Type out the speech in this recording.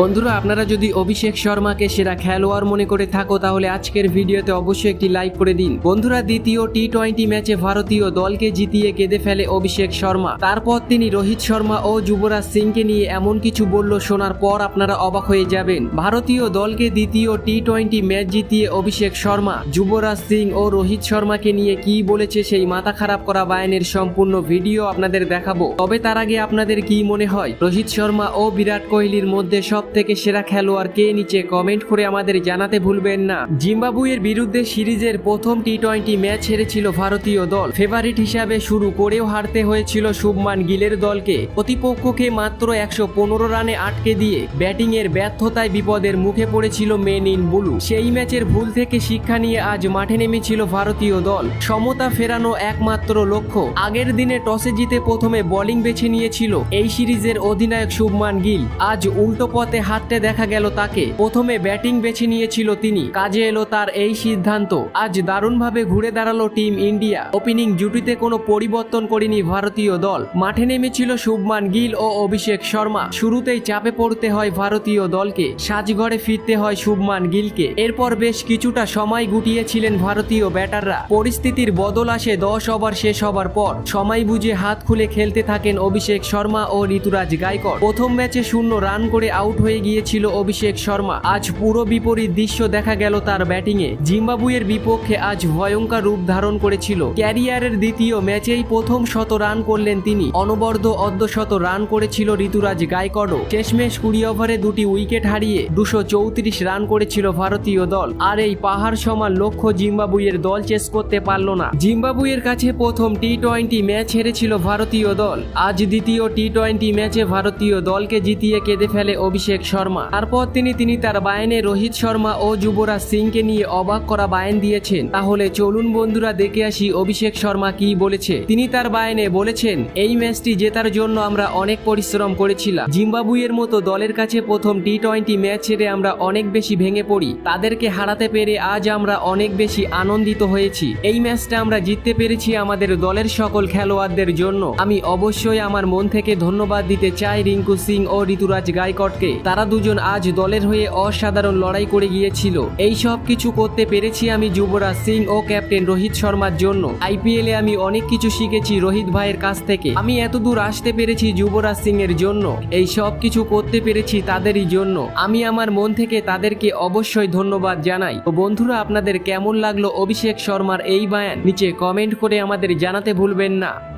বন্ধুরা, আপনারা যদি অভিষেক শর্মাকে সেরা খেলোয়াড় মনে করে থাকো, তাহলে আজকের ভিডিওতে অবশ্যই একটি লাইক করে দিন। বন্ধুরা, দ্বিতীয় টি টোয়েন্টি ম্যাচে ভারতীয় দলকে জিতিয়ে কেঁদে ফেলে অভিষেক শর্মা। তারপর তিনি রোহিত শর্মা ও যুবরাজ সিংকে নিয়ে এমন কিছু বলল, শোনার পর আপনারা অবাক হয়ে যাবেন। ভারতীয় দলকে দ্বিতীয় টি টোয়েন্টি ম্যাচ জিতিয়ে অভিষেক শর্মা, যুবরাজ সিং ও রোহিত শর্মাকে নিয়ে কি বলেছে সেই মাথা খারাপ করা বায়ানের সম্পূর্ণ ভিডিও আপনাদের দেখাবো। তবে তার আগে আপনাদের কি মনে হয়? রোহিত শর্মা ও বিরাট কোহলির মধ্যে সব থেকে সেরা খেলোয়াড় কে নিচে কমেন্ট করে আমাদের জানাতে ভুলবেন না। জিম্বাবুয়ের বিরুদ্ধে সিরিজের প্রথম টি টোয়েন্টি ম্যাচ হেরেছিল ভারতীয় দল। ফেভারিট হিসাবে শুরু করেও হারতে হয়েছিল শুভমান গিলের দলকে। প্রতিপক্ষকে মাত্র একশো পনেরো রানে আটকে দিয়ে ব্যাটিং এর ব্যর্থতায় বিপদের মুখে পড়েছিল মেন ইন বুলু। সেই ম্যাচের ভুল থেকে শিক্ষা নিয়ে আজ মাঠে নেমেছিল ভারতীয় দল। সমতা ফেরানো একমাত্র লক্ষ্য। আগের দিনে টসে জিতে প্রথমে বোলিং বেছে নিয়েছিল এই সিরিজের অধিনায়ক শুভমান গিল। আজ উল্টো পথে হাঁটতে দেখা গেল তাকে। প্রথমে ব্যাটিং বেছে নিয়েছিল তিনি। কাজে এলো তার এই সিদ্ধান্ত। আজ দারুণভাবে ঘুরে দাঁড়াল টিম ইন্ডিয়া। ওপেনিং জুটিতে কোনো পরিবর্তন করেনি ভারতীয় দল। মাঠে নেমেছিল শুভমান গিল ও অভিষেক শর্মা। শুরুতেই চাপে পড়তে হয় ভারতীয় দলকে। সাজঘরে ফিরতে হয় শুভমান গিলকে। এরপর বেশ কিছুটা সময় গুটিয়েছিলেন ভারতীয় ব্যাটাররা। পরিস্থিতির বদল আসে দশ ওভার শেষ হবার পর। সময় বুঝে হাত খুলে খেলতে থাকেন অভিষেক শর্মা ও ঋতুরাজ গায়কর প্রথম ম্যাচে শূন্য রান করে আউট হয়ে গিয়েছিল অভিষেক শর্মা। আজ পুরো বিপরীত দৃশ্য দেখা গেল তার ব্যাটিংয়ে। জিম্বাবুয়ের বিপক্ষে আজ ভয়ঙ্কর রূপ ধারণ করেছিল। ক্যারিয়ারের দ্বিতীয় ম্যাচেই প্রথম শত রান করলেন তিনি। অনবর্ধ অর্ধশত রান করেছিল ঋতুরাজ গায়কডও শেষমেশ কুড়ি ওভারে দুটি উইকেট হারিয়ে দুশো চৌত্রিশ রান করেছিল ভারতীয় দল। আর এই পাহাড় সমান লক্ষ্য জিম্বাবুয়ের দল চেস করতে পারল না। জিম্বাবুয়ের কাছে প্রথম টি টোয়েন্টি ম্যাচ হেরেছিল ভারতীয় দল। আজ দ্বিতীয় টি টোয়েন্টি ম্যাচে ভারতীয় দলকে জিতিয়ে কেঁদে ফেলে অভিষেক শর্মা। তারপর তিনি তিনি তার বায়নে রোহিত শর্মা ও যুবরাজ সিংকে নিয়ে অবাক করা বায়ন দিয়েছেন। তাহলে চলুন বন্ধুরা, দেখে আসি অভিষেক শর্মা কি বলেছে। তিনি তার বায়নে বলেছেন, এই ম্যাচটি জেতার জন্য আমরা অনেক পরিশ্রম করেছিলাম। জিম্বাবুয়ের মতো দলের কাছে প্রথম টি টোয়েন্টি ম্যাচ ছেড়ে আমরা অনেক বেশি ভেঙে পড়ি। তাদেরকে হারাতে পেরে আজ আমরা অনেক বেশি আনন্দিত হয়েছি। এই ম্যাচটা আমরা জিততে পেরেছি আমাদের দলের সকল খেলোয়াড়দের জন্য। আমি অবশ্যই আমার মন থেকে ধন্যবাদ দিতে চাই রিঙ্কু সিং ও ঋতুরাজ গায়কটকে তারা দুজন আজ দলের হয়ে অসাধারণ লড়াই করে গিয়েছিল। এই সব কিছু করতে পেরেছি আমি যুবরাজ সিং ও ক্যাপ্টেন রোহিত শর্মার জন্য। আইপিএলে আমি অনেক কিছু শিখেছি রোহিত ভাইয়ের কাছ থেকে। আমি এত দূর আসতে পেরেছি যুবরাজ সিং এর জন্য। এই সব কিছু করতে পেরেছি তাদেরই জন্য। আমি আমার মন থেকে তাদেরকে অবশ্যই ধন্যবাদ জানাই। তো বন্ধুরা, আপনাদের কেমন লাগল অভিষেক শর্মার এই বায়ান? নিচে কমেন্ট করে আমাদের জানাতে ভুলবেন না।